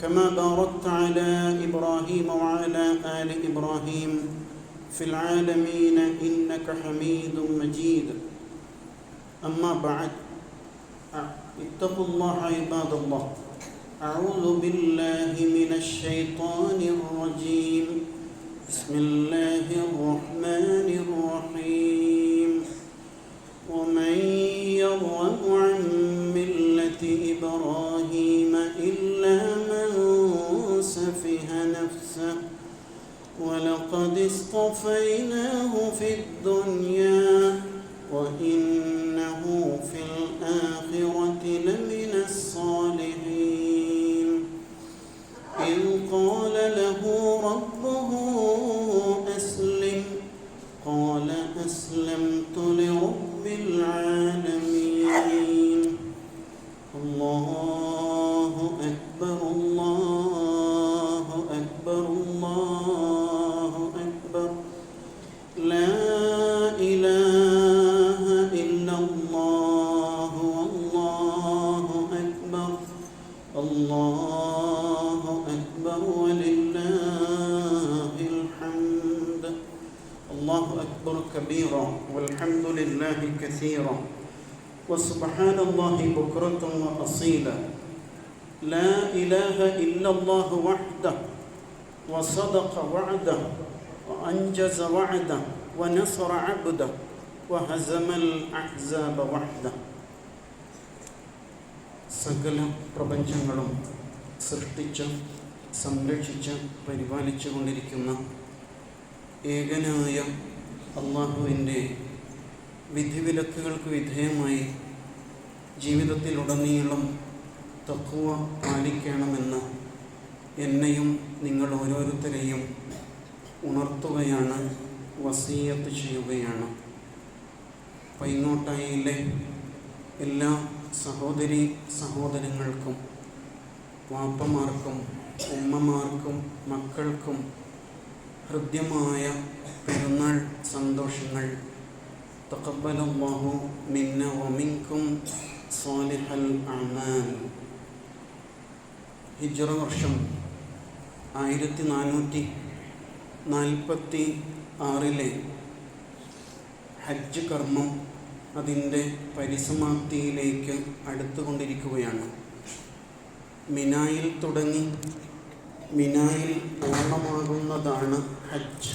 كما باركت على إبراهيم وعلى آل إبراهيم في العالمين إنك حميد مجيد. أما بعد اتقوا الله عباد الله. أعوذ بالله من الشيطان الرجيم. بسم الله الرحمن الرحيم. ومن يرغب عن ملة إبراهيم ولقد اصطفيناه في الدنيا وإنه في الآخرة لمن الصالحين. إذ قال له ربه أسلم قال أسلمت لرب العالمين. الله أكبر كبيرا والحمد لله كثيرا وسبحان الله بكرة وأصيلا لا إله إلا الله وحده وصدق وعده وأنجز وعده ونصر عبده وهزم الأحزاب وحده സകല പ്രപഞ്ചങ്ങളും സൃഷ്ടിച്ച് സംരക്ഷിച്ച് പരിപാലിച്ചു കൊണ്ടിരിക്കുന്ന ഏകനായ അള്ളാഹുവിന്റെ വിധിവിലക്കുകൾക്ക് വിധേയമായി ജീവിതത്തിലുടനീളം തക്കുവ പാലിക്കണമെന്ന് എന്നെയും നിങ്ങൾ ഓരോരുത്തരെയും ഉണർത്തുകയാണ് വസീയത്ത് ചെയ്യുകയാണ്. പൈങ്ങോട്ടായിലെ എല്ലാ സഹോദരി സഹോദരങ്ങൾക്കും വാപ്പമാർക്കും ഉമ്മമാർക്കും മക്കൾക്കും ഹൃദ്യമായ പെരുന്നാൾ സന്തോഷങ്ങൾ. തക്കബലല്ലാഹു മിന്ന വമിൻകും സ്വാലിഹൽ അമാൻ. ഹിജ്റ വർഷം ആയിരത്തി നാനൂറ്റി നാൽപ്പത്തി ആറിലെ ഹജ്ജ് കർമ്മം അതിന്റെ പരിസമാപ്തിയിലേക്ക് അടുത്തുകൊണ്ടിരിക്കുകയാണ്. മിനായിൽ തുടങ്ങി മിനായിൽ പൂർണമാകുന്നതാണ് ഹജ്ജ്.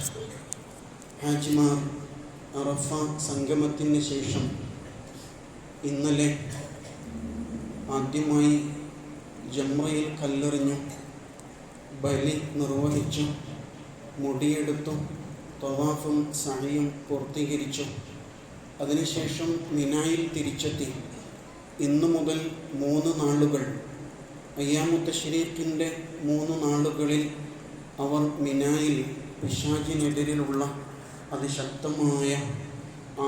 ഹാജിമാർ അറഫ സംഗമത്തിന് ശേഷം ഇന്നലെ ആദ്യമായി ജമ്രയിൽ കല്ലെറിഞ്ഞു ബലി നിർവഹിച്ചു മുടിയെടുത്തു തവാഫും സഹയും പൂർത്തീകരിച്ചു. അതിനുശേഷം മിനായിൽ തിരിച്ചെത്തി. ഇന്നു മുതൽ മൂന്ന് നാളുകൾ അയ്യാമുത്ത ഷരീഫിന്റെ മൂന്ന് നാളുകളിൽ അവർ മിനായിൽ പിശാചിനെതിരിലുള്ള അതിശക്തമായ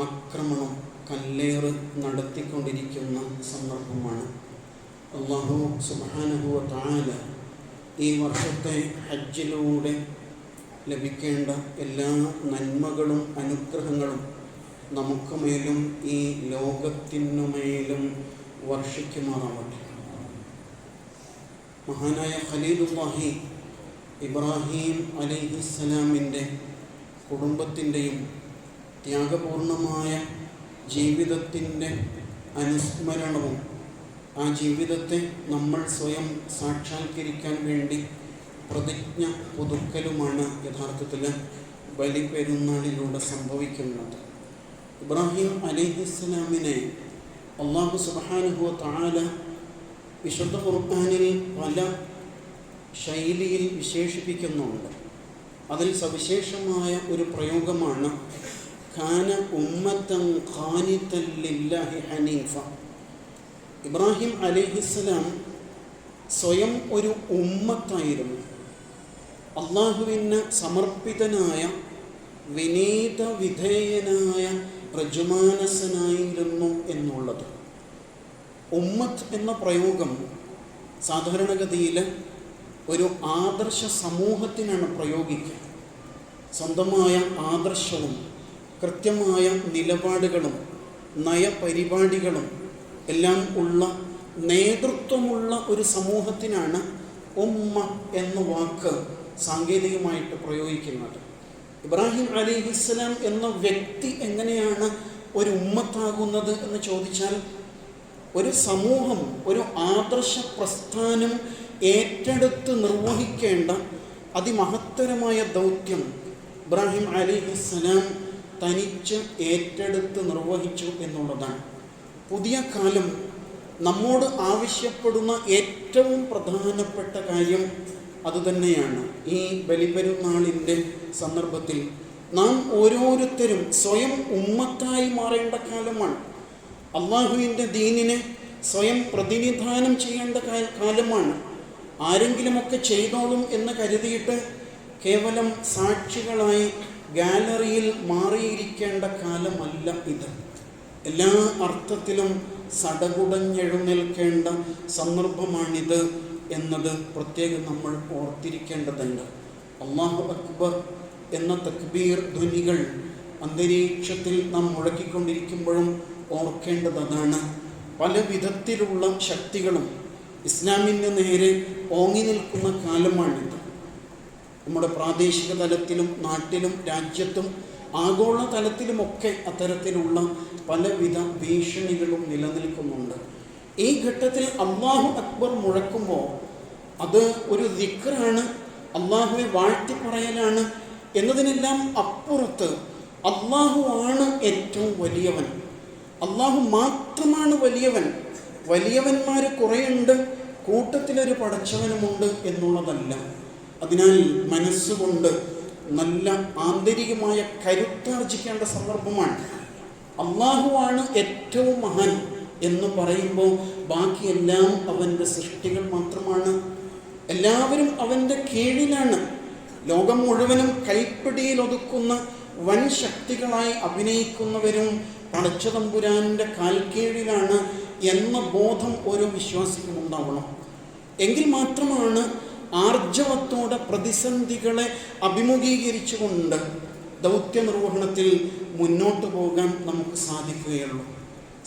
ആക്രമണം കല്ലേറ് നടത്തിക്കൊണ്ടിരിക്കുന്ന സന്ദർഭമാണ്. അള്ളാഹു സുബാനഹുവ താല ഈ വർഷത്തെ ഹജ്ജിലൂടെ ലഭിക്കേണ്ട എല്ലാ നന്മകളും അനുഗ്രഹങ്ങളും നമുക്ക് മേലും ഈ ലോകത്തിനുമേലും വർഷിക്കുമാറാവട്ടെ. മഹാനായ ഖലീലുല്ലാഹി ഇബ്രാഹിം അലിഹിസ്സലാമിന്റെ കുടുംബത്തിന്റെയും ത്യാഗപൂർണമായ ജീവിതത്തിന്റെ അനുസ്മരണവും ആ ജീവിതത്തെ നമ്മൾ സ്വയം സാക്ഷാത്കരിക്കാൻ വേണ്ടി പ്രതിജ്ഞ പുതുക്കലുമാണ് യഥാർത്ഥത്തിൽ ബലിപെരുന്നാളിലൂടെ സംഭവിക്കുന്നത്. ഇബ്രാഹിം അലിഹിസ്ലാമിനെ അള്ളാഹു സുബാനുഹു താല വിശുദ്ധ ഖുർആാനിൽ പല ശൈലിയിൽ വിശേഷിപ്പിക്കുന്നുണ്ട്. അതിൽ സവിശേഷമായ ഒരു പ്രയോഗമാണ് ഖാന ഉമ്മത്തം ഖാനിത്തല്ലില്ലാഹി ഹനീഫ. ഇബ്രാഹിം അലിഹിസ്സലാം സ്വയം ഒരു ഉമ്മത്തായിരുന്നു. അള്ളാഹുവിന് സമർപ്പിതനായ വിനീത വിധേയനായ പ്രജുമാനസനായിരുന്നു എന്നുള്ളത്. ഉമ്മത്ത് എന്ന പ്രയോഗം സാധാരണഗതിയിൽ ഒരു ആദർശ സമൂഹത്തിനാണ് പ്രയോഗിക്കുക. സ്വന്തമായ ആദർശവും കൃത്യമായ നിലപാടുകളും നയപരിപാടികളും എല്ലാം ഉള്ള നേതൃത്വമുള്ള ഒരു സമൂഹത്തിനാണ് ഉമ്മ എന്ന വാക്ക് സാങ്കേതികമായിട്ട് പ്രയോഗിക്കുന്നത്. ഇബ്രാഹിം അലി ഇസ്ലാം എന്ന വ്യക്തി എങ്ങനെയാണ് ഒരു ഉമ്മത്താകുന്നത് എന്ന് ചോദിച്ചാൽ ഒരു സമൂഹം ഒരു ആദർശ പ്രസ്ഥാനം ഏറ്റെടുത്ത് നിർവഹിക്കേണ്ട അതിമഹത്തരമായ ദൗത്യം ഇബ്രാഹിം അലിഹിസ്സലാം തനിച്ച് ഏറ്റെടുത്ത് നിർവഹിച്ചു എന്നുള്ളതാണ്. പുതിയ കാലം നമ്മോട് ആവശ്യപ്പെടുന്ന ഏറ്റവും പ്രധാനപ്പെട്ട കാര്യം അതുതന്നെയാണ് ഈ ബലിപെരുന്നാളിന്റെ സന്ദർഭത്തിൽ നാം ഓരോരുത്തരും സ്വയം ഉമ്മത്തായി മാറേണ്ട കാലമാണ്. അള്ളാഹുവിന്റെ ദീനിനെ സ്വയം പ്രതിനിധാനം ചെയ്യേണ്ട കാലമാണ്. ആരെങ്കിലുമൊക്കെ ചെയ്തോളും എന്ന് കരുതിയിട്ട് കേവലം സാക്ഷികളായി ഗാലറിയിൽ മാറിയിരിക്കേണ്ട കാലമല്ല ഇത്. എല്ലാ അർത്ഥത്തിലും സടകുടഞ്ഞെഴുന്നേൽക്കേണ്ട സന്ദർഭമാണിത് എന്നത് പ്രത്യേകം നമ്മൾ ഓർത്തിരിക്കേണ്ടതുണ്ട്. അള്ളാഹു അക്ബർ എന്ന തക്ബീർ ധ്വനികൾ അന്തരീക്ഷത്തിൽ നാം മുഴക്കിക്കൊണ്ടിരിക്കുമ്പോഴും ഓർക്കേണ്ടത് അതാണ് പല വിധത്തിലുള്ള ശക്തികളും ഇസ്ലാമിന് നേരെ ഓങ്ങി നിൽക്കുന്ന കാലമാണിത്. നമ്മുടെ പ്രാദേശിക തലത്തിലും നാട്ടിലും രാജ്യത്തും ആഗോള തലത്തിലുമൊക്കെ അത്തരത്തിലുള്ള പലവിധ ഭീഷണികളും നിലനിൽക്കുന്നുണ്ട്. ഈ ഘട്ടത്തിൽ അള്ളാഹു അക്ബർ മുഴക്കുമ്പോൾ അത് ഒരു ദിക്റാണ് അള്ളാഹുവെ വാഴ്ത്തി പറയലാണ് എന്നതിനെല്ലാം അപ്പുറത്ത് അള്ളാഹു ആണ് ഏറ്റവും വലിയവൻ. അള്ളാഹു മാത്രമാണ് വലിയവൻ. വലിയവന്മാർ കുറേയുണ്ട് കൂട്ടത്തിലൊരു പടച്ചവനുമുണ്ട് എന്നുള്ളതല്ല. അതിനാൽ മനസ്സുകൊണ്ട് നല്ല ആന്തരികമായ കരുത്താർജിക്കേണ്ട സന്ദർഭമാണ്. അള്ളാഹുവാണ് ഏറ്റവും മഹാൻ എന്ന് പറയുമ്പോൾ ബാക്കിയെല്ലാം അവന്റെ സൃഷ്ടികൾ മാത്രമാണ്. എല്ലാവരും അവന്റെ കീഴിലാണ്. ലോകം മുഴുവനും കൈപ്പിടിയിൽ ഒതുക്കുന്ന വൻ ശക്തികളായി അഭിനയിക്കുന്നവരും പടച്ചതമ്പുരാന്റെ കാൽക്കീഴിലാണ് എന്ന ബോധം ഓരോ വിശ്വാസിക്കും ഉണ്ടാവണം. എങ്കിൽ മാത്രമാണ് ആർജവത്തോടെ പ്രതിസന്ധികളെ അഭിമുഖീകരിച്ചുകൊണ്ട് ദൗത്യ നിർവഹണത്തിൽ മുന്നോട്ട് പോകാൻ നമുക്ക് സാധിക്കുകയുള്ളൂ.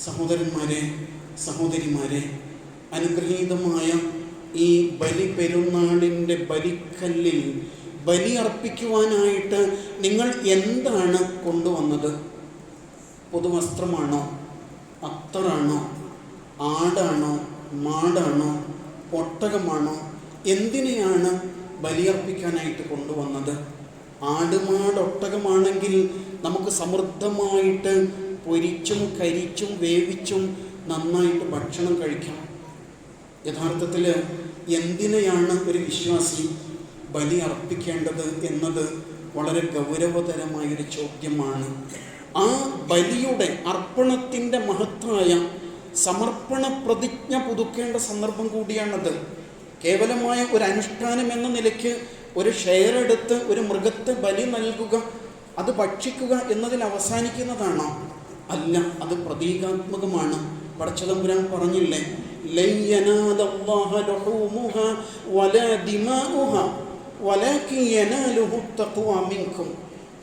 സഹോദരന്മാരെ സഹോദരിമാരെ അനുഗ്രഹീതമായ ഈ ബലി പെരുന്നാളിന്റെ ബലിക്കല്ലിൽ ബലി അർപ്പിക്കുവാനായിട്ട് നിങ്ങൾ എന്താണ് കൊണ്ടുവന്നത്? പുതുവസ്ത്രമാണോ? അത്തറാണോ? ആടാണോ? മാടാണോ? ഒട്ടകമാണോ? എന്തിനെയാണ് ബലിയർപ്പിക്കാനായിട്ട് കൊണ്ടുവന്നത്? ആടുമാടൊട്ടകമാണെങ്കിൽ നമുക്ക് സമൃദ്ധമായിട്ട് പൊരിച്ചും കരിച്ചും വേവിച്ചും നന്നായിട്ട് ഭക്ഷണം കഴിക്കാം. യഥാർത്ഥത്തിൽ എന്തിനെയാണ് ഒരു വിശ്വാസി ബലി അർപ്പിക്കേണ്ടത് എന്നത് വളരെ ഗൗരവതരമായൊരു ചോദ്യമാണ്. ആ ബലിയുടെ അർപ്പണത്തിന്റെ മഹത്തായ സമർപ്പണ പ്രതിജ്ഞ പുതുക്കേണ്ട സന്ദർഭം കൂടിയാണത്. കേവലമായ ഒരു അനുഷ്ഠാനം എന്ന നിലയ്ക്ക് ഒരു ഷെയർ എടുത്ത് ഒരു മൃഗത്തെ ബലി നൽകുക അത് ഭക്ഷിക്കുക എന്നതിൽ അവസാനിക്കുന്നതാണോ? അല്ല അത് പ്രതീകാത്മകമാണ്. പടച്ചതമ്പുരാൻ പറഞ്ഞില്ലേ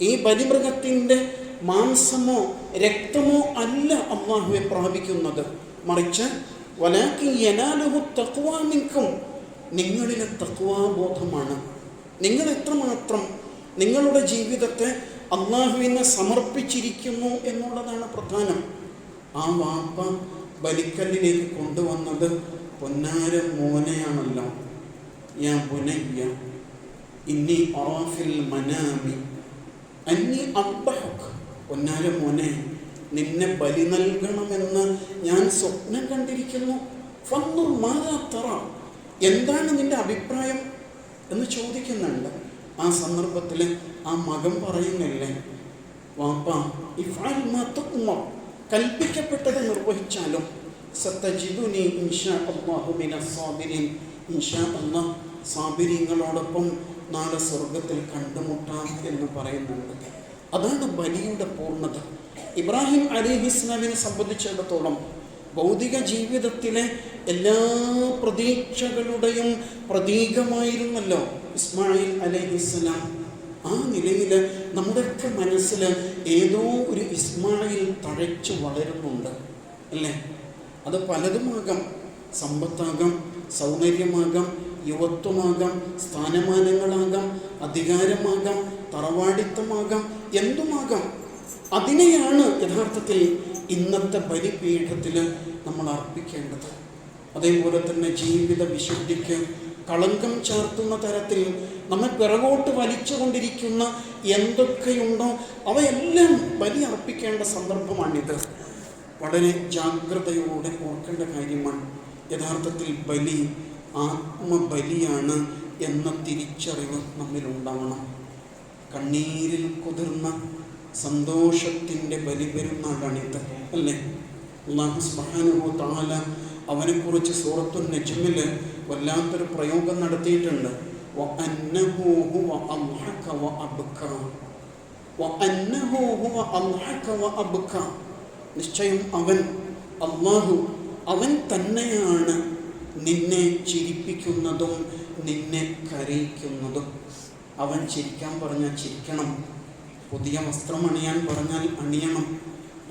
ഈ ബലിമൃഗത്തിന്റെ മാംസമോ രക്തമോ അല്ല അള്ളാഹുവെ പ്രാപിക്കുന്നത്. മറിച്ച് തഖ്വ മിൻകും. നിങ്ങളിലെ തക്വാബോധമാണ് നിങ്ങൾ എത്രമാത്രം നിങ്ങളുടെ ജീവിതത്തെ അള്ളാഹുവിനെ സമർപ്പിച്ചിരിക്കുന്നു എന്നുള്ളതാണ് പ്രധാനം. ആ വാപ്പ ബലിക്കല്ലിലേക്ക് കൊണ്ടുവന്നത് പൊന്നാര മോനെയാണല്ലോ. യാ പുനയ്യ ഇന്നി ഓഫിൽ മനാമി അന്നി അബ്ബഹുക്ക് പൊന്നാര മോനെ നിന്നെ ബലി നൽകണമെന്ന് ഞാൻ സ്വപ്നം കണ്ടിരിക്കുന്നു. ഫന്നുർ മാതാത്തറ തറ എന്താണ് നിന്റെ അഭിപ്രായം? എന്ന് ചോദിക്കുന്നുണ്ട്. ആ സന്ദർഭത്തിൽ ആ മകൻ പറയുന്നില്ലേ വാപ്പ ഇഫ്അൽ മാ തുഅ്മർ കൽപ്പിക്കപ്പെട്ടത് നിർവഹിച്ചാലും സത്തജിദുനി ഇൻഷാ സാബിരീൻ. ഇൻഷാ അല്ലാഹ് സാബിരീങ്ങളോടൊപ്പം നാളെ സ്വർഗത്തിൽ കണ്ടുമുട്ടാം എന്ന് പറയുന്നുണ്ട്. അതാണ് ബലിയുടെ പൂർണത. ഇബ്രാഹിം അലിഹി ഇസ്ലാമിനെ സംബന്ധിച്ചിടത്തോളം ഭൗതിക ജീവിതത്തിലെ എല്ലാ പ്രതീക്ഷകളുടെയും പ്രതീകമായിരുന്നല്ലോ ഇസ്മായിൽ അലഹിസ്സലാം. ആ നിലയിൽ നമ്മുടെയൊക്കെ മനസ്സിൽ ഏതോ ഒരു ഇസ്മായിൽ തഴച്ചു വളരുന്നുണ്ട് അല്ലേ? അത് പലതുമാകാം. സമ്പത്താകാം സൗന്ദര്യമാകാം യുവത്വമാകാം സ്ഥാനമാനങ്ങളാകാം അധികാരമാകാം തറവാടിത്തമാകാം എന്തുമാകാം? അതിനെയാണ് യഥാർത്ഥത്തിൽ ഇന്നത്തെ ബലിപീഠത്തിൽ നമ്മൾ അർപ്പിക്കേണ്ടത്. അതേപോലെ തന്നെ ജീവിത വിശുദ്ധിക്ക് കളങ്കം ചേർത്തുന്ന തരത്തിൽ നമ്മെ പിറകോട്ട് വലിച്ചുകൊണ്ടിരിക്കുന്ന എന്തൊക്കെയുണ്ടോ അവയെല്ലാം ബലി അർപ്പിക്കേണ്ട സന്ദർഭമാണിത്. വളരെ ജാഗ്രതയോടെ ഓർക്കേണ്ട കാര്യമാണ് യഥാർത്ഥത്തിൽ ബലി ആത്മബലിയാണ് എന്ന തിരിച്ചറിവ് നമ്മിലുണ്ടാവണം. കണ്ണീരിൽ കുതിർന്ന സന്തോഷത്തിന്റെ ബലി പെരുന്നാളാണിത് അല്ലേ? അള്ളാഹു സുബ്ഹാനഹു തആല അവനെക്കുറിച്ച് സൂറത്തു നജ്മിൽ വല്ലാത്തൊരു പ്രയോഗം നടത്തിയിട്ടുണ്ട്. നിശ്ചയം അവൻ അള്ളാഹു അവൻ തന്നെയാണ് നിന്നെ ചിരിപ്പിക്കുന്നതും നിന്നെ കരയിക്കുന്നതും. അവൻ ചിരിക്കാൻ പറഞ്ഞാൽ ചിരിക്കണം. പുതിയ വസ്ത്രം അണിയാൻ പറഞ്ഞാൽ അണിയണം.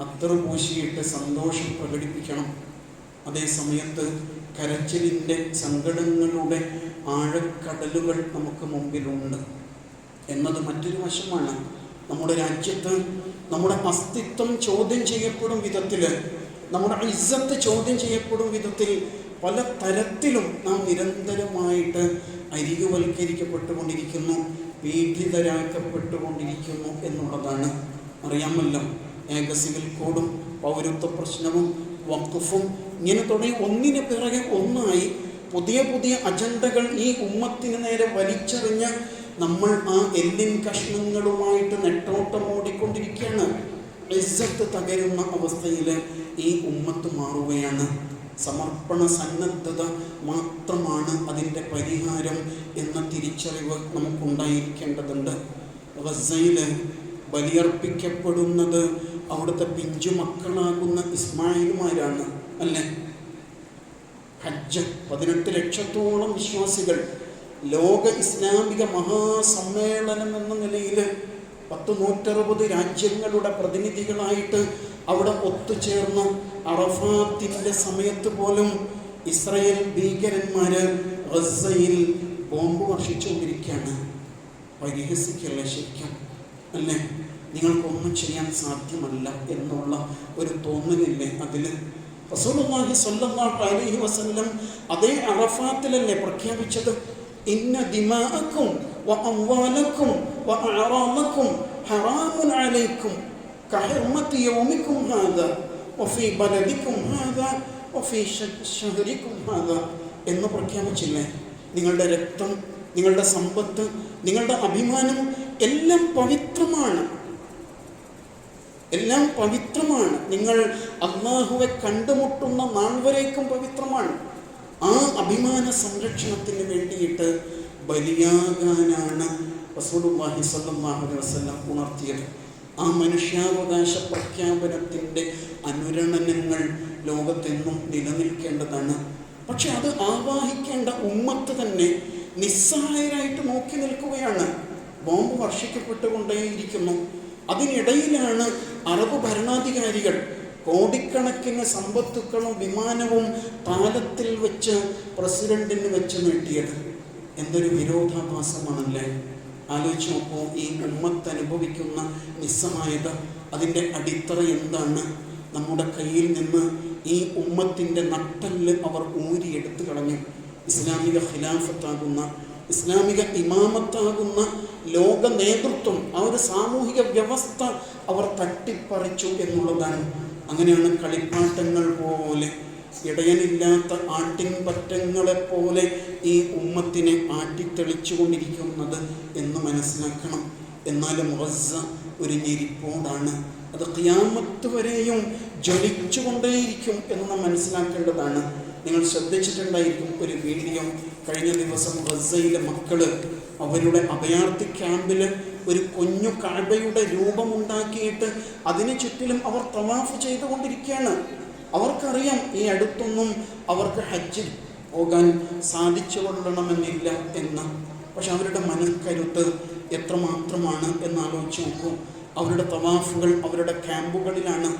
അത്ര പൂശിയിട്ട് സന്തോഷം പ്രകടിപ്പിക്കണം. അതേ സമയത്ത് കരച്ചിലിന്റെ സങ്കടങ്ങളുടെ ആഴക്കടലുകൾ നമുക്ക് മുമ്പിലുണ്ട്. എന്നത് മറ്റൊരു വശമാണ്. നമ്മുടെ രാജ്യത്ത് നമ്മുടെ അസ്തിത്വം ചോദ്യം ചെയ്യപ്പെടും വിധത്തിൽ നമ്മുടെ ഇസ്സത്ത് ചോദ്യം ചെയ്യപ്പെടും വിധത്തിൽ പല തരത്തിലും നാം നിരന്തരമായിട്ട് അരികുവൽക്കരിക്കപ്പെട്ടുകൊണ്ടിരിക്കുന്നു പീഡിതരാക്കപ്പെട്ടുകൊണ്ടിരിക്കുന്നു എന്നുള്ളതാണ് അറിയാമല്ലോ. ഏക സിവിൽ കോഡും പൗരത്വ പ്രശ്നവും വക്കുഫും ഇങ്ങനെ തുടങ്ങി ഒന്നിന് പിറകെ ഒന്നായി പുതിയ പുതിയ അജണ്ടകൾ ഈ ഉമ്മത്തിന് നേരെ വലിച്ചെറിഞ്ഞ് നമ്മൾ ആ എല്ലിൻ കഷ്ണങ്ങളുമായിട്ട് നെട്ടോട്ടം ഓടിക്കൊണ്ടിരിക്കുകയാണ് ഇസ്സത്ത് തകരുന്ന അവസ്ഥയിൽ ഈ ഉമ്മത്ത് മാറുകയാണ്. സമർപ്പണ സന്നദ്ധത മാത്രമാണ് അതിന്റെ പരിഹാരം എന്ന തിരിച്ചറിവ് നമുക്കുണ്ടായിരിക്കേണ്ടതുണ്ട്. ഗസയിൽ ബലിയർപ്പിക്കപ്പെടുന്നത് അവിടുത്തെ പിഞ്ചു മക്കളാകുന്ന ഇസ്മായിലുമാരാണ് അല്ലേ? ഹജ്ജ് പതിനെട്ട് ലക്ഷത്തോളം വിശ്വാസികൾ. ലോക ഇസ്ലാമിക മഹാസമ്മേളനം എന്ന നിലയിൽ പത്ത് നൂറ്ററുപത് രാജ്യങ്ങളുടെ പ്രതിനിധികളായിട്ട് അവിടെ ഒത്തുചേർന്ന് അറഫാത്തിന്റെ സമയത്ത് പോലും ഇസ്രയേൽ ഭീകരന്മാർ ഗസയിൽ ബോംബ് വർഷിച്ചുകൊണ്ടിരിക്കുകയാണ്. പരിഹസിക്കല്ലേ ശരിക്കും? അല്ലേ? നിങ്ങൾക്കൊന്നും ചെയ്യാൻ സാധ്യമല്ല എന്നുള്ള ഒരു തോന്നലില്ലേ അതിൽ റസൂലുള്ളാഹി സ്വല്ലല്ലാഹു അലൈഹി വസല്ലം അതേ അറഫാത്തിലല്ലേ പ്രഖ്യാപിച്ചത്? ഇന്ന ദിമാഅക്കും വ وأعرامكم حرام عليكم كحرمة يومكم هذا യൗമിക്കും بلدكم هذا وفي شهركم هذا എന്ന് പ്രഖ്യാപിച്ചില്ലേ? നിങ്ങളുടെ രക്തം നിങ്ങളുടെ സമ്പത്ത് നിങ്ങളുടെ അഭിമാനം എല്ലാം പവിത്രമാണ്. എല്ലാം പവിത്രമാണ്. നിങ്ങൾ അള്ളാഹുവെ കണ്ടുമുട്ടുന്ന നാൾ വരേക്കും പവിത്രമാണ്. ആ അഭിമാന സംരക്ഷണത്തിന് വേണ്ടിയിട്ട് ബലിയാകാനാണ് അലൈഹി വസല്ലം ഉണർത്തിയത്. ആ മനുഷ്യാവകാശ പ്രഖ്യാപനത്തിന്റെ അനുരണനങ്ങൾ ലോകത്തെന്നും നിലനിൽക്കേണ്ടതാണ്. പക്ഷെ അത് ആവാഹിക്കേണ്ട ഉമ്മത്ത് തന്നെ നിസ്സഹായരായിട്ട് നോക്കി നിൽക്കുകയാണ്. ബോംബ് വർഷിക്കപ്പെട്ടുകൊണ്ടേയിരിക്കുന്നു. അതിനിടയിലാണ് അറബ് ഭരണാധികാരികൾ കോടിക്കണക്കിന് സമ്പത്തുക്കളും വിമാനവും പാലത്തിൽ വെച്ച് പ്രസിഡന്റിന് വെച്ച് നീട്ടിയത്. എന്തൊരു വിരോധാഭാസമാണല്ലേ? ആലോചിച്ച് നോക്കൂ ഈ ഉമ്മത്ത് അനുഭവിക്കുന്ന നിസ്സമായത അതിന്റെ അടിത്തറ എന്താണ്? നമ്മുടെ കയ്യിൽ നിന്ന് ഈ ഉമ്മത്തിന്റെ നട്ടൽ അവർ ഊരിയെടുത്തു കളഞ്ഞു. ഇസ്ലാമിക ഖിലാഫത്താകുന്ന ഇസ്ലാമിക ഇമാമത്താകുന്ന ലോക നേതൃത്വം ആ ഒരു സാമൂഹിക വ്യവസ്ഥ അവർ തട്ടിപ്പറിച്ചു എന്നുള്ളതാണ്. അങ്ങനെയാണ് കളിപ്പാട്ടങ്ങൾ പോലെ ഇടയനില്ലാത്ത ആട്ടിൻപറ്റങ്ങളെപ്പോലെ പറ്റങ്ങളെ പോലെ ഈ ഉമ്മത്തിനെ ആട്ടിത്തെളിച്ചു കൊണ്ടിരിക്കുന്നത് എന്ന് മനസ്സിലാക്കണം. എന്നാൽ മുറസ ഒരു ഞെരിപ്പോടാണ്. അത് ക്യാമത്ത് വരെയും ജ്വലിച്ചുകൊണ്ടേയിരിക്കും എന്ന് നാം മനസ്സിലാക്കേണ്ടതാണ്. നിങ്ങൾ ശ്രദ്ധിച്ചിട്ടുണ്ടായിരിക്കും ഒരു വീഡിയോ. കഴിഞ്ഞ ദിവസം റസയിലെ മക്കൾ അവരുടെ അഭയാർത്ഥി ക്യാമ്പിൽ ഒരു കുഞ്ഞു കാഴ്ബയുടെ രൂപമുണ്ടാക്കിയിട്ട് അതിന് ചുറ്റിലും അവർ തവാഫ് ചെയ്തുകൊണ്ടിരിക്കുകയാണ്. അവർക്കറിയാം ഈ അടുത്തൊന്നും അവർക്ക് ഹജ്ജിൽ പോകാൻ സാധിച്ചു കൊള്ളണമെന്നില്ല എന്ന്. പക്ഷെ അവരുടെ മനക്കരുത്ത് എത്രമാത്രമാണ് എന്ന് ആലോചിച്ച് നോക്കൂ. അവരുടെ തവാഫുകൾ അവരുടെ ക്യാമ്പുകളിലാണ്.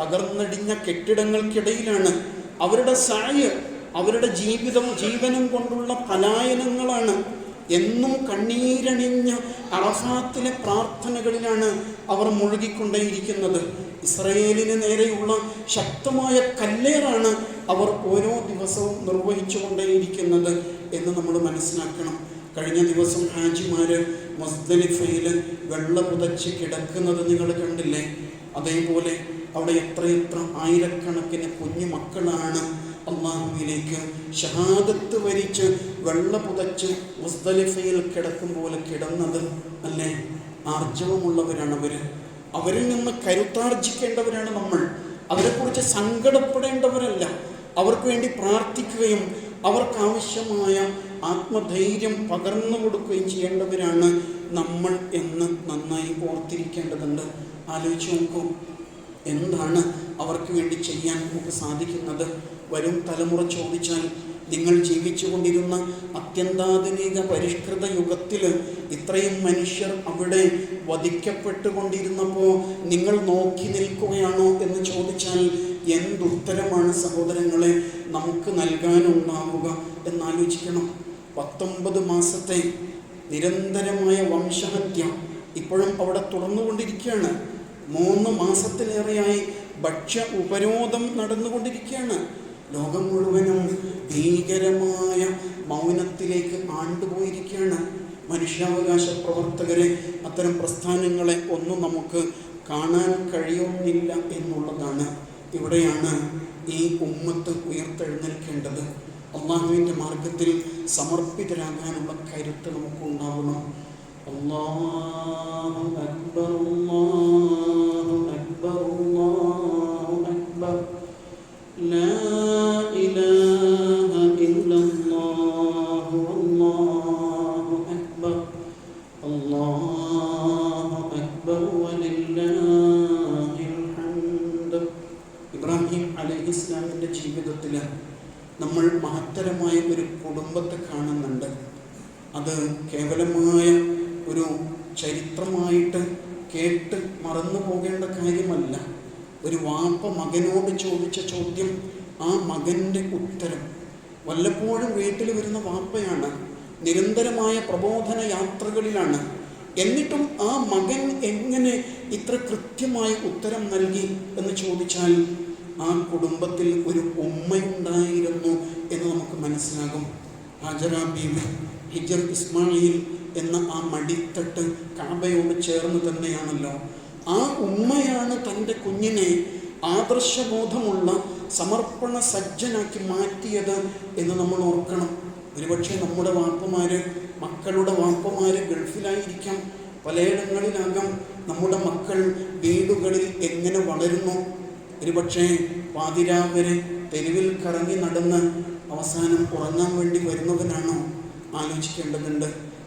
തകർന്നടിഞ്ഞ കെട്ടിടങ്ങൾക്കിടയിലാണ്. അവരുടെ സായ് അവരുടെ ജീവിതം ജീവനം കൊണ്ടുള്ള പലായനങ്ങളാണ്. എന്നും കണ്ണീരണിഞ്ഞ അറഫാത്തിലെ പ്രാർത്ഥനകളിലാണ് അവർ മുഴുകിക്കൊണ്ടേയിരിക്കുന്നത്. ഇസ്രയേലിന് നേരെയുള്ള ശക്തമായ കല്ലേറാണ് അവർ ഓരോ ദിവസവും നിർവഹിച്ചു കൊണ്ടേയിരിക്കുന്നത് എന്ന് നമ്മൾ മനസ്സിലാക്കണം. കഴിഞ്ഞ ദിവസം ഹാജിമാർ മസ്ദലിഫയിൽ വെള്ള പുതച്ച് കിടക്കുന്നത് നിങ്ങൾ കണ്ടില്ലേ? അതേപോലെ അവിടെ എത്രയെത്ര ആയിരക്കണക്കിന് കുഞ്ഞു മക്കളാണ് അള്ളാഹുവിലേക്ക് ഷഹാദത്ത് വരിച്ച് വെള്ള പുതച്ച് മുസ്തലിഫയിൽ കിടക്കും പോലെ കിടന്നത് അല്ലേ? ആർജവമുള്ളവരാണ് അവർ അവരിൽ നിന്ന് കരുത്താർജിക്കേണ്ടവരാണ് നമ്മൾ. അവരെക്കുറിച്ച് സങ്കടപ്പെടേണ്ടവരല്ല. അവർക്ക് വേണ്ടി പ്രാർത്ഥിക്കുകയും അവർക്കാവശ്യമായ ആത്മധൈര്യം പകർന്നു കൊടുക്കുകയും ചെയ്യേണ്ടവരാണ് നമ്മൾ എന്ന് നന്നായി ഓർത്തിരിക്കേണ്ടതുണ്ട്. ആലോചിച്ച് നോക്കൂ. എന്താണ് അവർക്ക് വേണ്ടി ചെയ്യാൻ നമുക്ക് സാധിക്കുന്നത്? വരും തലമുറ ചോദിച്ചാൽ നിങ്ങൾ ജീവിച്ചു കൊണ്ടിരുന്ന അത്യന്താധുനിക പരിഷ്കൃത യുഗത്തിൽ ഇത്രയും മനുഷ്യർ അവിടെ വധിക്കപ്പെട്ടുകൊണ്ടിരുന്നപ്പോൾ നിങ്ങൾ നോക്കി നിൽക്കുകയാണോ എന്ന് ചോദിച്ചാൽ എന്തുത്തരമാണ് സഹോദരങ്ങളെ നമുക്ക് നൽകാനുണ്ടാവുക എന്നാലോചിക്കണം. പത്തൊമ്പത് മാസത്തെ നിരന്തരമായ വംശഹത്യ ഇപ്പോഴും അവിടെ തുടർന്നുകൊണ്ടിരിക്കുകയാണ്. മൂന്ന് മാസത്തിലേറെയായി ഭക്ഷ്യ ഉപരോധം നടന്നുകൊണ്ടിരിക്കുകയാണ്. ലോകം മുഴുവനും ഭീകരമായ മൗനത്തിലേക്ക് ആണ്ടുപോയിരിക്കുകയാണ്. മനുഷ്യാവകാശ പ്രവർത്തകരെ അത്തരം പ്രസ്ഥാനങ്ങളെ ഒന്നും നമുക്ക് കാണാൻ കഴിയുന്നില്ല എന്നുള്ളതാണ് ഇവിടെയാണ് ഈ ഉമ്മത്ത് ഉയർത്തെഴുന്നേൽക്കേണ്ടത്. അള്ളാഹുവിന്റെ മാർഗത്തിൽ സമർപ്പിതരാകാനുള്ള കരുത്ത് നമുക്ക് ഉണ്ടാകണം അക്ബർ നമ്മൾ മഹത്തരമായ ഒരു കുടുംബത്തെ കാണുന്നുണ്ട്. അത് കേവലമായ ഒരു ചരിത്രമായിട്ട് കേട്ട് മറന്നു പോകേണ്ട കാര്യമല്ല. ഒരു വാപ്പ മകനോട് ചോദിച്ച ചോദ്യം ആ മകന്റെ ഉത്തരം. വല്ലപ്പോഴും വീട്ടിൽ വരുന്ന വാപ്പയാണ് നിരന്തരമായ പ്രബോധന യാത്രകളിലാണ്. എന്നിട്ടും ആ മകൻ എങ്ങനെ ഇത്ര കൃത്യമായ ഉത്തരം നൽകി എന്ന് ചോദിച്ചാൽ ആ കുടുംബത്തിൽ ഒരു ഉമ്മയുണ്ടായിരുന്നു എന്ന് നമുക്ക് മനസ്സിലാകും. ഹാജറ ബീവി ഹിജർ ഇസ്മായിൽ എന്ന ആ മടിത്തട്ട് കാബയോട് ചേർന്ന് തന്നെയാണല്ലോ. ആ ഉമ്മയാണ് തന്റെ കുഞ്ഞിനെ ആദർശബോധമുള്ള സമർപ്പണ സജ്ജനാക്കി മാറ്റിയത് എന്ന് നമ്മൾ ഓർക്കണം. ഒരുപക്ഷെ നമ്മുടെ വാപ്പമാര് മക്കളുടെ വാപ്പമാര് ഗൾഫിലായിരിക്കാം. പലയിടങ്ങളിലാകാം നമ്മുടെ മക്കൾ വീടുകളിൽ എങ്ങനെ വളരുന്നു? ഒരുപക്ഷെ പാതിരാവരെ തെരുവിൽ കറങ്ങി നടന്ന് അവസാനം ഉറങ്ങാൻ വേണ്ടി വരുന്നവനാണോ? ആലോചിക്കേണ്ടതുണ്ട്.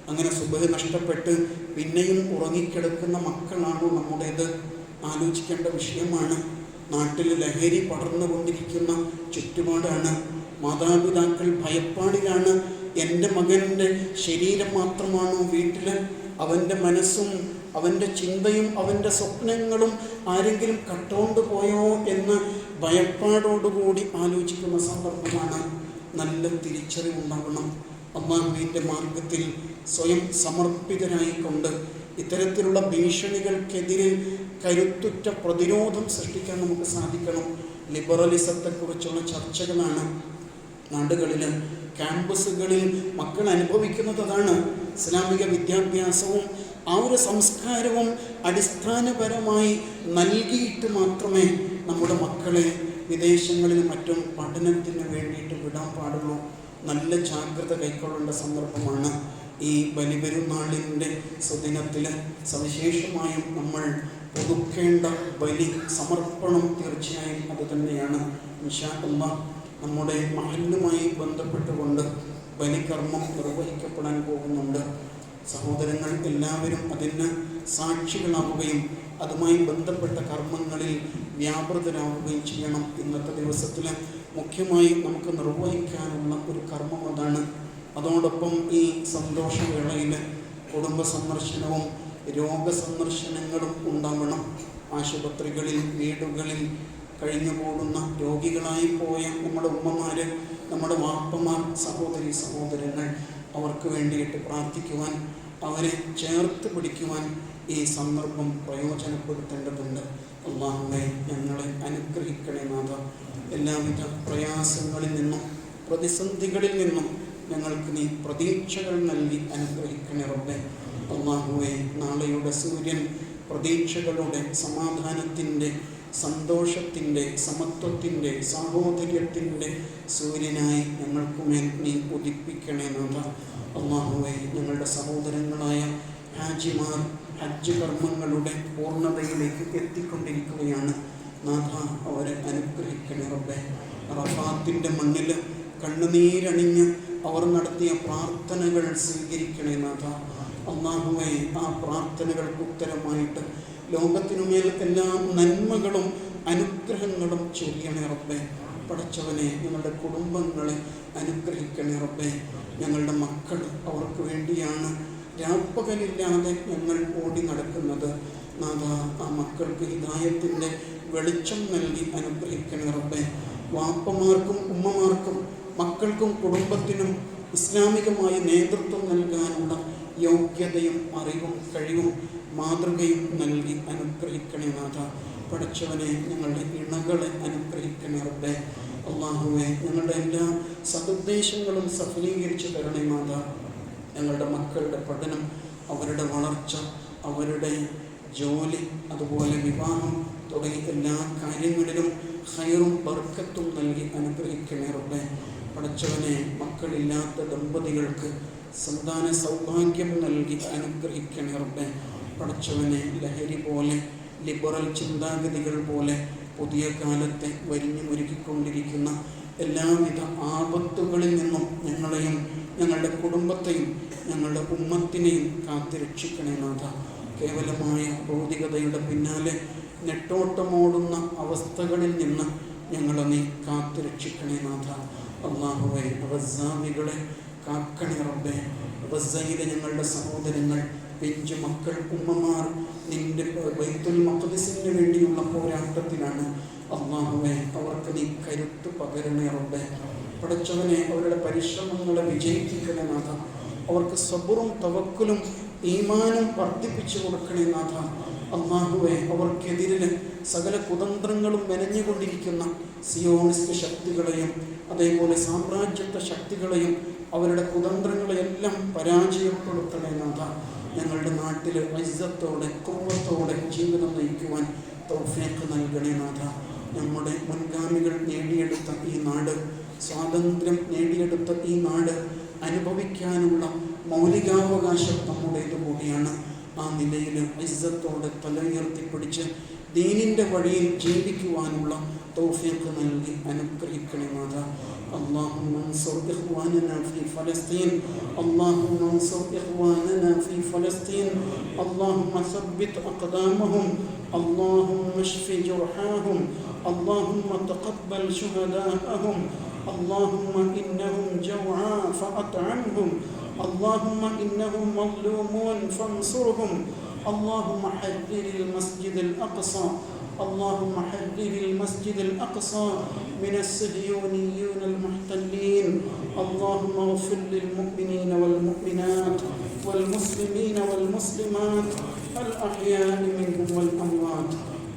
അങ്ങനെ സുബഹ നഷ്ടപ്പെട്ട് പിന്നെയും ഉറങ്ങിക്കിടക്കുന്ന മക്കളാണോ നമ്മുടേത്? ആലോചിക്കേണ്ട വിഷയമാണ്. നാട്ടിൽ ലഹരി പടർന്നുകൊണ്ടിരിക്കുന്ന ചുറ്റുപാടാണ്. മാതാപിതാക്കൾ ഭയപ്പാടിലാണ്. എന്റെ മകന്റെ ശരീരം മാത്രമാണോ വീട്ടിൽ? അവന്റെ മനസ്സും അവന്റെ ചിന്തയും അവന്റെ സ്വപ്നങ്ങളും ആരെങ്കിലും കട്ടുകൊണ്ട് പോയോ എന്ന് ഭയപ്പാടോടുകൂടി ആലോചിക്കുന്ന സന്ദർഭമാണ് നല്ല തിരിച്ചറിവുണ്ടാവണം. അമ്മാവിന്റെ മാർഗത്തിൽ സ്വയം സമർപ്പിതരായിക്കൊണ്ട് ഇത്തരത്തിലുള്ള ഭീഷണികൾക്കെതിരെ കരുത്തുറ്റ പ്രതിരോധം സൃഷ്ടിക്കാൻ നമുക്ക് സാധിക്കണം. ലിബറലിസത്തെക്കുറിച്ചുള്ള ചർച്ചകളാണ്. നാടുകളിൽ ക്യാമ്പസുകളിൽ മക്കൾ അനുഭവിക്കുന്നത് അതാണ്. ഇസ്ലാമിക വിദ്യാഭ്യാസവും ആ ഒരു സംസ്കാരവും അടിസ്ഥാനപരമായി നൽകിയിട്ട് മാത്രമേ നമ്മുടെ മക്കളെ വിദേശങ്ങളിലും മറ്റും പഠനത്തിന് വേണ്ടിയിട്ട് വിടാൻ പാടുള്ളൂ. നല്ല ജാഗ്രത കൈക്കൊള്ളേണ്ട സന്ദർഭമാണ് ഈ ബലിപെരുന്നാളിന്റെ സുദിനത്തിൽ. സവിശേഷമായും നമ്മൾ പുതുക്കേണ്ട ബലി സമർപ്പണം തീർച്ചയായും അത് തന്നെയാണ്. നിഷാ നമ്മുടെ മഹലുമായി ബന്ധപ്പെട്ടുകൊണ്ട് ബലികർമ്മം നിർവഹിക്കപ്പെടാൻ പോകുന്നുണ്ട്. സഹോദരങ്ങൾ എല്ലാവരും അതിന് സാക്ഷികളാവുകയും അതുമായി ബന്ധപ്പെട്ട കർമ്മങ്ങളിൽ വ്യാപൃതരാവുകയും ചെയ്യണം. ഇന്നത്തെ ദിവസത്തിൽ മുഖ്യമായി നമുക്ക് നിർവഹിക്കാനുള്ള ഒരു കർമ്മം അതാണ്. അതോടൊപ്പം ഈ സന്തോഷവേളയിൽ കുടുംബ സന്ദർശനവും രോഗസന്ദർശനങ്ങളും ഉണ്ടാവണം. ആശുപത്രികളിൽ വീടുകളിൽ കഴിഞ്ഞു കൂടുന്ന രോഗികളായി പോയ നമ്മുടെ ഉമ്മമാർ നമ്മുടെ വാപ്പമാർ സഹോദരി സഹോദരങ്ങൾ അവർക്ക് വേണ്ടിയിട്ട് പ്രാർത്ഥിക്കുവാൻ അവരെ ചേർത്ത് പിടിക്കുവാൻ ഈ സന്ദർഭം പ്രയോജനപ്പെടുത്തേണ്ടതുണ്ട്. അള്ളാഹുവെ ഞങ്ങളെ അനുഗ്രഹിക്കണേ നാഥ എല്ലാവിധ പ്രയാസങ്ങളിൽ നിന്നും പ്രതിസന്ധികളിൽ നിന്നും ഞങ്ങൾക്ക് നീ പ്രതീക്ഷകൾ നൽകി അനുഗ്രഹിക്കണേ റബ്ബെ. അള്ളാഹുവെ നാളെയുടെ സൂര്യൻ പ്രതീക്ഷകളുടെ സമാധാനത്തിന്റെ സന്തോഷത്തിന്റെ സമത്വത്തിന്റെ സാഹോദര്യത്തിന്റെ സൂര്യനായി ഞങ്ങൾക്കുമേൽ നീ ഉദിപ്പിക്കണേ അള്ളാഹുവേ അള്ളാഹുവെ ഞങ്ങളുടെ സഹോദരങ്ങളായ ഹാജിമാർ ഹജ്ജ് കർമ്മങ്ങളുടെ പൂർണതയിലേക്ക് എത്തിക്കൊണ്ടിരിക്കുകയാണ്. നാഥ അവരെ അനുഗ്രഹിക്കണേ റബ്ബെ. റഫാത്തിന്റെ മണ്ണിൽ കണ്ണുനീരണിഞ്ഞ് അവർ നടത്തിയ പ്രാർത്ഥനകൾ സ്വീകരിക്കണേ നാഥ. അള്ളാഹുവെ ആ പ്രാർത്ഥനകൾക്ക് ഉത്തരമായിട്ട് ലോകത്തിനുമേൽ എല്ലാ നന്മകളും അനുഗ്രഹങ്ങളും ചൊരിയണേ റബ്ബേ. പഠിച്ചവനെ ഞങ്ങളുടെ കുടുംബങ്ങളെ അനുഗ്രഹിക്കണേ റബ്ബേ. ഞങ്ങളുടെ മക്കൾ അവർക്ക് വേണ്ടിയാണ് രാപ്പകലില്ലാതെ ഞങ്ങൾ ഓടി നടക്കുന്നത്. നാഥ ആ മക്കൾക്ക് ഹിതായത്തിന്റെ വെളിച്ചം നൽകി അനുഗ്രഹിക്കണേ റബ്ബേ. വാപ്പമാർക്കും ഉമ്മമാർക്കും മക്കൾക്കും കുടുംബത്തിനും ഇസ്ലാമികമായ നേതൃത്വം നൽകാനുള്ള യോഗ്യതയും അറിവും കഴിവും മാതൃകയും നൽകി അനുഗ്രഹിക്കണേ നാഥ പഠിച്ചവനെ ഞങ്ങളുടെ ഇണകളെ അനുഗ്രഹിക്കണേ റബ്ബെ. അള്ളാഹുവെ ഞങ്ങളുടെ എല്ലാ സതുദ്ദേശങ്ങളും സഫലീകരിച്ചു തരണേ മാതാ. ഞങ്ങളുടെ മക്കളുടെ പഠനം അവരുടെ വളർച്ച അവരുടെ ജോലി അതുപോലെ വിവാഹം തുടങ്ങി എല്ലാ കാര്യങ്ങളിലും ഹൈറും ബർക്കത്തും നൽകി അനുഗ്രഹിക്കണേ റബ്ബെ. പഠിച്ചവനെ മക്കളില്ലാത്ത ദമ്പതികൾക്ക് സന്താന സൗഭാഗ്യം നൽകി അനുഗ്രഹിക്കണേ റബ്ബെ. പഠിച്ചവനെ ലഹരി പോലെ ലിബറൽ ചിന്താഗതികൾ പോലെ പുതിയ കാലത്തെ വരിഞ്ഞു ഒരുക്കിക്കൊണ്ടിരിക്കുന്ന എല്ലാവിധ ആപത്തുകളിൽ നിന്നും ഞങ്ങളെയും ഞങ്ങളുടെ കുടുംബത്തെയും ഞങ്ങളുടെ ഉമ്മത്തിനെയും കാത്തിരക്ഷിക്കണേ നാഥ. കേവലമായ ഭൗതികതയുടെ പിന്നാലെ നെട്ടോട്ടമോടുന്ന അവസ്ഥകളിൽ നിന്ന് ഞങ്ങളെ നീ കാത്തുരക്ഷിക്കണേ നാഥ. അള്ളാഹുവെ റസാമികളെ കാക്കണേ റബ്ബെ. റസയിലെ ഞങ്ങളുടെ സഹോദരങ്ങൾ പിഞ്ചു മക്കൾ ഉമ്മമാർ നിന്റെ ബൈത്തുൽ മഖദിസിന് വേണ്ടിയുള്ള പോരാട്ടത്തിനാണ് അള്ളാഹുവെ അവർക്ക് നീ കരുത്ത് പകരണേ പഠിച്ചവനെ അവരുടെ പരിശ്രമങ്ങളെ വിജയിപ്പിക്കണേ നാഥ. അവർക്ക് സബുറും തവക്കലും ഈമാനും വർദ്ധിപ്പിച്ചു കൊടുക്കണേ നാഥ. അള്ളാഹുവെ അവർക്കെതിരിൽ സകല കുതന്ത്രങ്ങളും മെനഞ്ഞുകൊണ്ടിരിക്കുന്ന സിയോണിസ്റ്റ് ശക്തികളെയും അതേപോലെ സാമ്രാജ്യത്വ ശക്തികളെയും അവരുടെ കുതന്ത്രങ്ങളെയെല്ലാം പരാജയപ്പെടുത്തണേ നാഥ. ഞങ്ങളുടെ നാട്ടിൽ വൈസത്തോടെ കോപത്തോടെ ജീവിതം നയിക്കുവാൻ തൗഫീഖ് നൽകണേ നാഥ നമ്മുടെ മുൻഗാമികൾ നേടിയെടുത്ത ഈ നാട് സ്വാതന്ത്ര്യം നേടിയെടുത്ത ഈ നാട് അനുഭവിക്കാനുള്ള മൗലികാവകാശം നമ്മുടേത് കൂടിയാണ്. ആ നിലയിൽ ഇസ്സത്തോടെ തല ഉയർത്തിപ്പിടിച്ച് ദീനിന്റെ വഴിയിൽ ജീവിക്കുവാനുള്ള توفيق من أنكرك كلماته اللهم انصر إخواننا في فلسطين. اللهم انصر إخواننا في فلسطين. اللهم ثبت أقدامهم. اللهم اشف جرحاهم. اللهم تقبل شهداءهم. اللهم إنهم جوعى فأطعمهم اللهم إنهم مظلومون فانصرهم. اللهم حرر المسجد الأقصى. اللهم حرر المسجد الأقصى من الصهيونيين المحتلين. اللهم اغفر للمؤمنين والمؤمنات والمسلمين والمسلمات الأحياء منهم والأموات.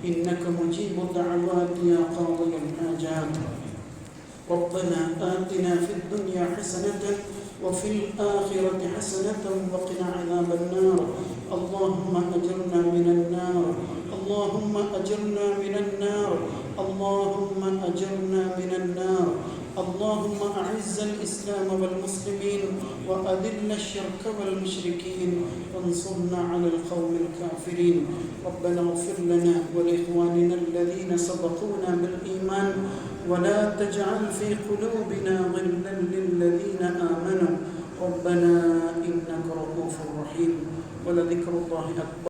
إنك مجيب الدعوات يا قاضي الحاجات. ربنا آتنا في الدنيا حسنة وفي الآخرة حسنة وقنا عذاب النار. اللهم أجرنا من النار. اللهم أجرنا من النار. اللهم أجرنا من النار. اللهم أعز الإسلام والمسلمين وأذل الشرك والمشركين. وانصرنا على القوم الكافرين. ربنا اغفر لنا ولإخواننا الذين سبقونا بالإيمان. ولا تجعل في قلوبنا غلا للذين آمنوا. ربنا إنك رؤوف رحيم. ولذكر الله أكبر.